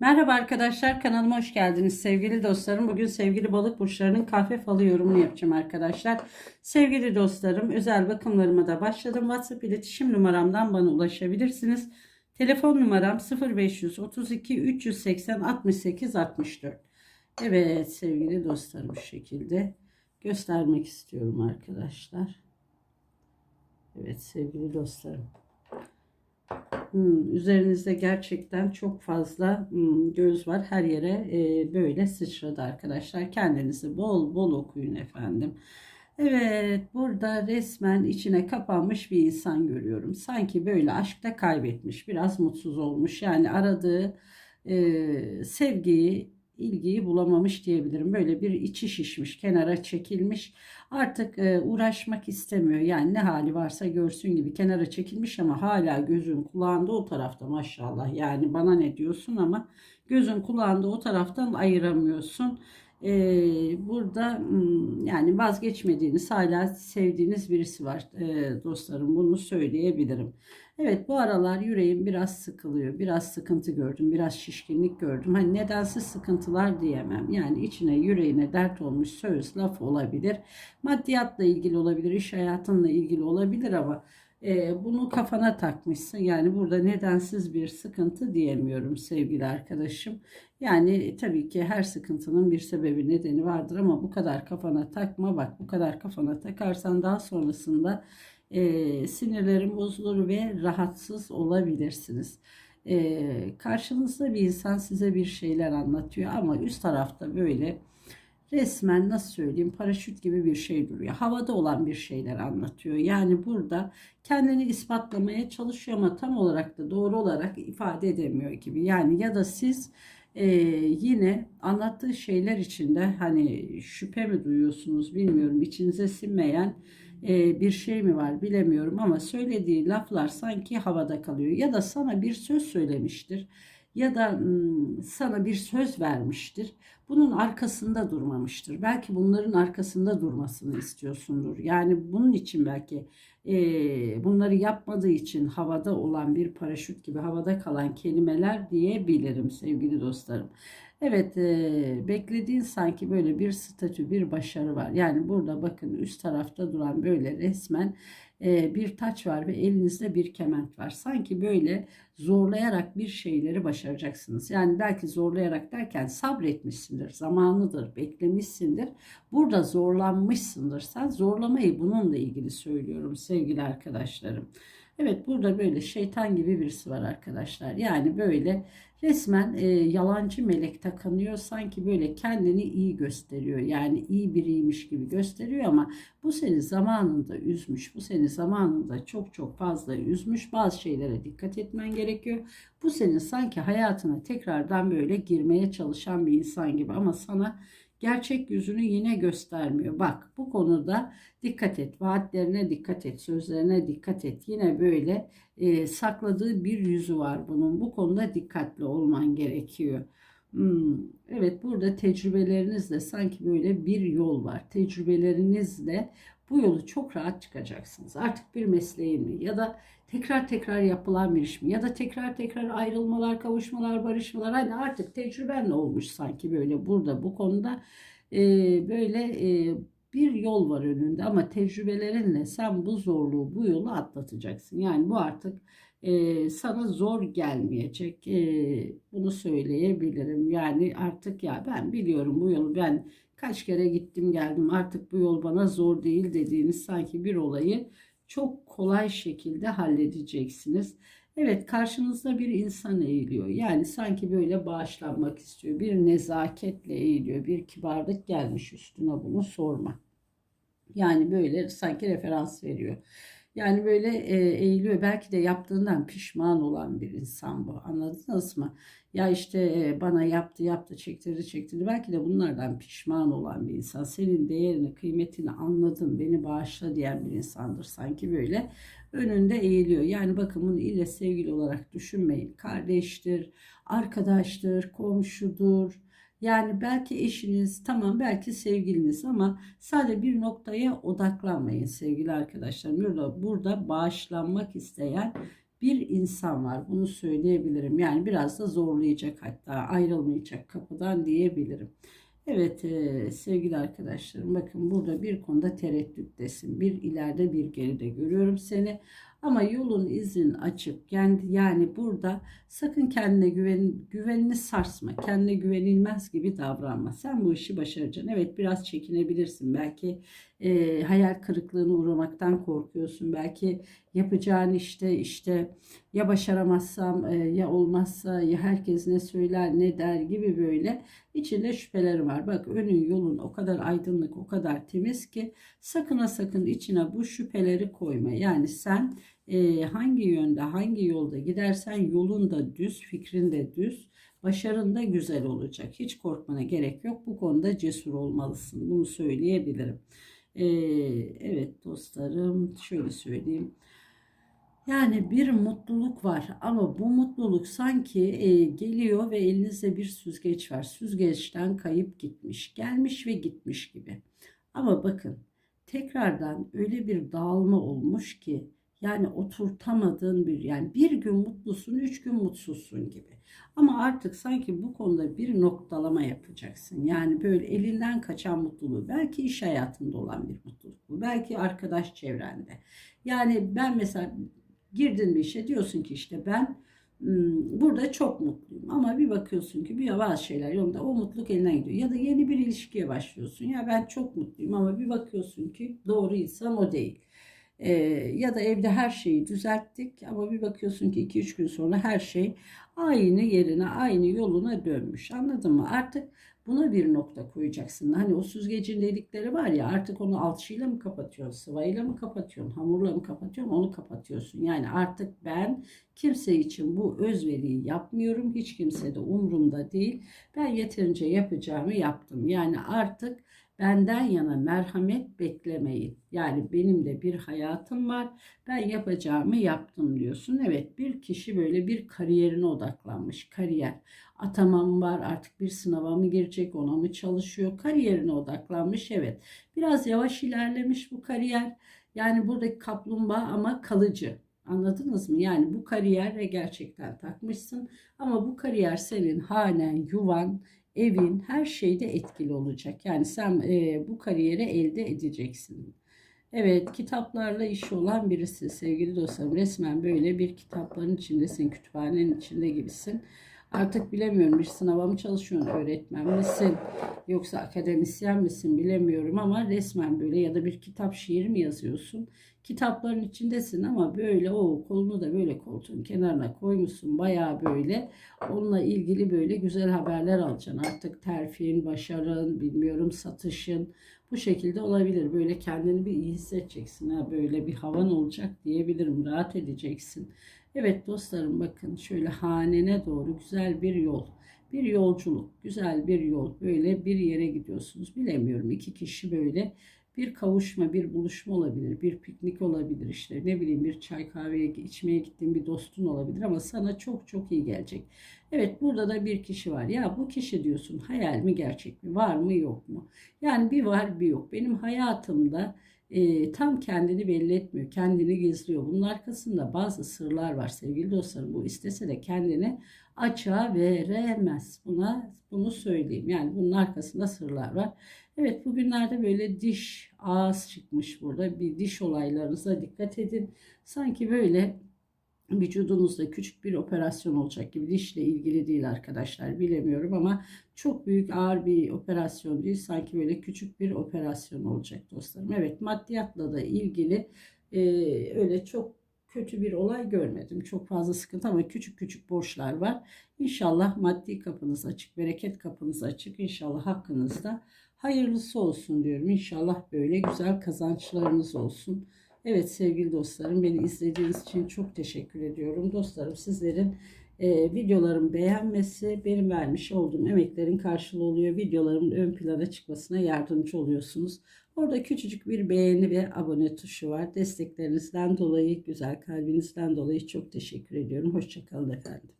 Merhaba arkadaşlar kanalıma hoş geldiniz sevgili dostlarım. Bugün sevgili balık burçlarının kahve falı yorumunu yapacağım arkadaşlar. Sevgili dostlarım özel bakımlarıma da başladım. WhatsApp iletişim numaramdan bana ulaşabilirsiniz. Telefon numaram 0532 380 68 64. Evet sevgili dostlarım şu şekilde göstermek istiyorum arkadaşlar. Evet sevgili dostlarım. Hmm, üzerinizde gerçekten çok fazla hmm, göz var. Her yere e, böyle sıçradı arkadaşlar. Kendinizi bol bol okuyun efendim. Evet, burada resmen içine kapanmış bir insan görüyorum. Sanki böyle aşkta kaybetmiş, biraz mutsuz olmuş. Yani aradığı e, sevgiyi, ilgiyi bulamamış diyebilirim. Böyle bir içi şişmiş, kenara çekilmiş. Artık e, uğraşmak istemiyor. Yani ne hali varsa görsün gibi kenara çekilmiş ama hala gözün kulağında o tarafta maşallah. Yani bana ne diyorsun ama gözün kulağında o taraftan ayıramıyorsun. Ee, burada hmm, yani vazgeçmediğiniz hala sevdiğiniz birisi var. Ee, dostlarım bunu söyleyebilirim. Evet bu aralar yüreğim biraz sıkılıyor. Biraz sıkıntı gördüm biraz şişkinlik gördüm. Hani nedensiz sıkıntılar diyemem. Yani içine yüreğine dert olmuş söz laf olabilir. Maddiyatla ilgili olabilir iş hayatınla ilgili olabilir ama e, bunu kafana takmışsın. Yani burada nedensiz bir sıkıntı diyemiyorum sevgili arkadaşım. Yani tabii ki her sıkıntının bir sebebi nedeni vardır ama bu kadar kafana takma bak bu kadar kafana takarsan daha sonrasında e, sinirlerin bozulur ve rahatsız olabilirsiniz. E, karşınızda bir insan size bir şeyler anlatıyor ama üst tarafta böyle resmen nasıl söyleyeyim paraşüt gibi bir şey duruyor. Havada olan bir şeyler anlatıyor. Yani burada kendini ispatlamaya çalışıyor ama tam olarak da doğru olarak ifade edemiyor gibi. Yani ya da siz e, yine anlattığı şeyler içinde hani şüphe mi duyuyorsunuz bilmiyorum içinize sinmeyen e, bir şey mi var bilemiyorum ama söylediği laflar sanki havada kalıyor ya da sana bir söz söylemiştir ya da sana bir söz vermiştir. Bunun arkasında durmamıştır. Belki bunların arkasında durmasını istiyorsundur. Yani bunun için belki e, bunları yapmadığı için havada olan bir paraşüt gibi havada kalan kelimeler diyebilirim sevgili dostlarım. Evet e, beklediğin sanki böyle bir statü bir başarı var. Yani burada bakın üst tarafta duran böyle resmen bir taç var ve elinizde bir kement var. Sanki böyle zorlayarak bir şeyleri başaracaksınız. Yani belki zorlayarak derken sabretmişsindir, zamanıdır, beklemişsindir. Burada zorlanmışsındır. Sen zorlamayı bununla ilgili söylüyorum sevgili arkadaşlarım. Evet burada böyle şeytan gibi birisi var arkadaşlar. Yani böyle resmen e, yalancı melek takınıyor. Sanki böyle kendini iyi gösteriyor. Yani iyi biriymiş gibi gösteriyor ama bu seni zamanında üzmüş. Bu seni zamanında çok çok fazla üzmüş. Bazı şeylere dikkat etmen gerekiyor. Bu senin sanki hayatına tekrardan böyle girmeye çalışan bir insan gibi ama sana gerçek yüzünü yine göstermiyor. Bak bu konuda dikkat et. Vaatlerine dikkat et. Sözlerine dikkat et. Yine böyle e, sakladığı bir yüzü var bunun. Bu konuda dikkatli olman gerekiyor. Hmm, evet burada tecrübelerinizle sanki böyle bir yol var. Tecrübelerinizle bu yolu çok rahat çıkacaksınız. Artık bir mesleğin mi ya da tekrar tekrar yapılan bir iş mi ya da tekrar tekrar ayrılmalar, kavuşmalar, barışmalar hani artık tecrübenle olmuş sanki böyle burada bu konuda e, böyle e, bir yol var önünde ama tecrübelerinle sen bu zorluğu, bu yolu atlatacaksın. Yani bu artık e, sana zor gelmeyecek. E, bunu söyleyebilirim. Yani artık ya ben biliyorum bu yolu ben kaç kere gittim geldim artık bu yol bana zor değil dediğiniz sanki bir olayı çok kolay şekilde halledeceksiniz. Evet karşınızda bir insan eğiliyor. Yani sanki böyle bağışlanmak istiyor. Bir nezaketle eğiliyor. Bir kibarlık gelmiş üstüne bunu sorma. Yani böyle sanki referans veriyor. Yani böyle e, eğiliyor. Belki de yaptığından pişman olan bir insan bu. Anladınız mı? Ya işte e, bana yaptı yaptı çektirdi çektirdi. Belki de bunlardan pişman olan bir insan. Senin değerini kıymetini anladım beni bağışla diyen bir insandır. Sanki böyle önünde eğiliyor. Yani bakın bunu ille sevgili olarak düşünmeyin. Kardeştir, arkadaştır, komşudur yani belki eşiniz, tamam belki sevgiliniz ama sadece bir noktaya odaklanmayın sevgili arkadaşlarım. Burada, burada bağışlanmak isteyen bir insan var. Bunu söyleyebilirim. Yani biraz da zorlayacak hatta ayrılmayacak kapıdan diyebilirim. Evet e, sevgili arkadaşlarım bakın burada bir konuda tereddüttesin. Bir ileride bir geride görüyorum seni. Ama yolun izin açık. Yani, yani burada sakın kendine güven, güvenini sarsma. Kendine güvenilmez gibi davranma. Sen bu işi başaracaksın. Evet biraz çekinebilirsin. Belki e, hayal kırıklığına uğramaktan korkuyorsun. Belki yapacağın işte işte ya başaramazsam e, ya olmazsa ya herkes ne söyler ne der gibi böyle içinde şüpheleri var. Bak önün yolun o kadar aydınlık o kadar temiz ki sakın ha sakın içine bu şüpheleri koyma. Yani sen e, hangi yönde hangi yolda gidersen yolun da düz fikrin de düz başarın da güzel olacak. Hiç korkmana gerek yok. Bu konuda cesur olmalısın. Bunu söyleyebilirim. Ee, evet dostlarım şöyle söyleyeyim. Yani bir mutluluk var ama bu mutluluk sanki e, geliyor ve elinizde bir süzgeç var. Süzgeçten kayıp gitmiş, gelmiş ve gitmiş gibi. Ama bakın tekrardan öyle bir dağılma olmuş ki yani oturtamadığın bir yani bir gün mutlusun, üç gün mutsuzsun gibi. Ama artık sanki bu konuda bir noktalama yapacaksın. Yani böyle elinden kaçan mutluluğu. Belki iş hayatında olan bir mutluluk bu. Belki arkadaş çevrende. Yani ben mesela girdin bir işe diyorsun ki işte ben burada çok mutluyum. Ama bir bakıyorsun ki bir bazı şeyler yolunda o mutluluk elinden gidiyor. Ya da yeni bir ilişkiye başlıyorsun. Ya ben çok mutluyum ama bir bakıyorsun ki doğru insan o değil. Ee, ya da evde her şeyi düzelttik ama bir bakıyorsun ki 2-3 gün sonra her şey aynı yerine aynı yoluna dönmüş. Anladın mı? Artık Buna bir nokta koyacaksın. Hani o süzgecin delikleri var ya artık onu alçıyla mı kapatıyorsun, sıvayla mı kapatıyorsun, hamurla mı kapatıyorsun onu kapatıyorsun. Yani artık ben kimse için bu özveriyi yapmıyorum. Hiç kimse de umurumda değil. Ben yeterince yapacağımı yaptım. Yani artık benden yana merhamet beklemeyin. Yani benim de bir hayatım var. Ben yapacağımı yaptım diyorsun. Evet bir kişi böyle bir kariyerine odaklanmış. Kariyer. Atamam var artık bir sınava mı girecek ona mı çalışıyor. Kariyerine odaklanmış evet. Biraz yavaş ilerlemiş bu kariyer. Yani buradaki kaplumbağa ama kalıcı. Anladınız mı? Yani bu kariyere gerçekten takmışsın ama bu kariyer senin hanen, yuvan, evin her şeyde etkili olacak. Yani sen e, bu kariyeri elde edeceksin. Evet, kitaplarla işi olan birisi sevgili dostlarım. Resmen böyle bir kitapların içindesin, kütüphanenin içinde gibisin. Artık bilemiyorum bir sınava mı çalışıyorsun, öğretmen misin yoksa akademisyen misin bilemiyorum ama resmen böyle ya da bir kitap şiir mi yazıyorsun? Kitapların içindesin ama böyle o kolunu da böyle koltuğun kenarına koymuşsun bayağı böyle onunla ilgili böyle güzel haberler alacaksın. Artık terfin, başarın, bilmiyorum satışın bu şekilde olabilir. Böyle kendini bir iyi hissedeceksin. Ha, böyle bir havan olacak diyebilirim. Rahat edeceksin. Evet dostlarım bakın şöyle hanene doğru güzel bir yol. Bir yolculuk, güzel bir yol. Böyle bir yere gidiyorsunuz. Bilemiyorum iki kişi böyle bir kavuşma, bir buluşma olabilir, bir piknik olabilir işte ne bileyim bir çay kahveye içmeye gittiğin bir dostun olabilir ama sana çok çok iyi gelecek. Evet burada da bir kişi var. Ya bu kişi diyorsun hayal mi gerçek mi var mı yok mu? Yani bir var bir yok. Benim hayatımda e, tam kendini belli etmiyor. Kendini gizliyor. Bunun arkasında bazı sırlar var sevgili dostlarım. Bu istese de kendini açığa veremez. Buna bunu söyleyeyim. Yani bunun arkasında sırlar var. Evet bugünlerde böyle diş ağız çıkmış burada. Bir diş olaylarınıza dikkat edin. Sanki böyle vücudunuzda küçük bir operasyon olacak gibi dişle ilgili değil arkadaşlar bilemiyorum ama çok büyük ağır bir operasyon değil sanki böyle küçük bir operasyon olacak dostlarım. Evet maddiyatla da ilgili e, öyle çok kötü bir olay görmedim. Çok fazla sıkıntı ama küçük küçük borçlar var. İnşallah maddi kapınız açık, bereket kapınız açık. İnşallah hakkınızda hayırlısı olsun diyorum. İnşallah böyle güzel kazançlarınız olsun. Evet sevgili dostlarım beni izlediğiniz için çok teşekkür ediyorum. Dostlarım sizlerin e, videolarımı beğenmesi benim vermiş olduğum emeklerin karşılığı oluyor. Videolarımın ön plana çıkmasına yardımcı oluyorsunuz. Orada küçücük bir beğeni ve abone tuşu var. Desteklerinizden dolayı, güzel kalbinizden dolayı çok teşekkür ediyorum. Hoşçakalın efendim.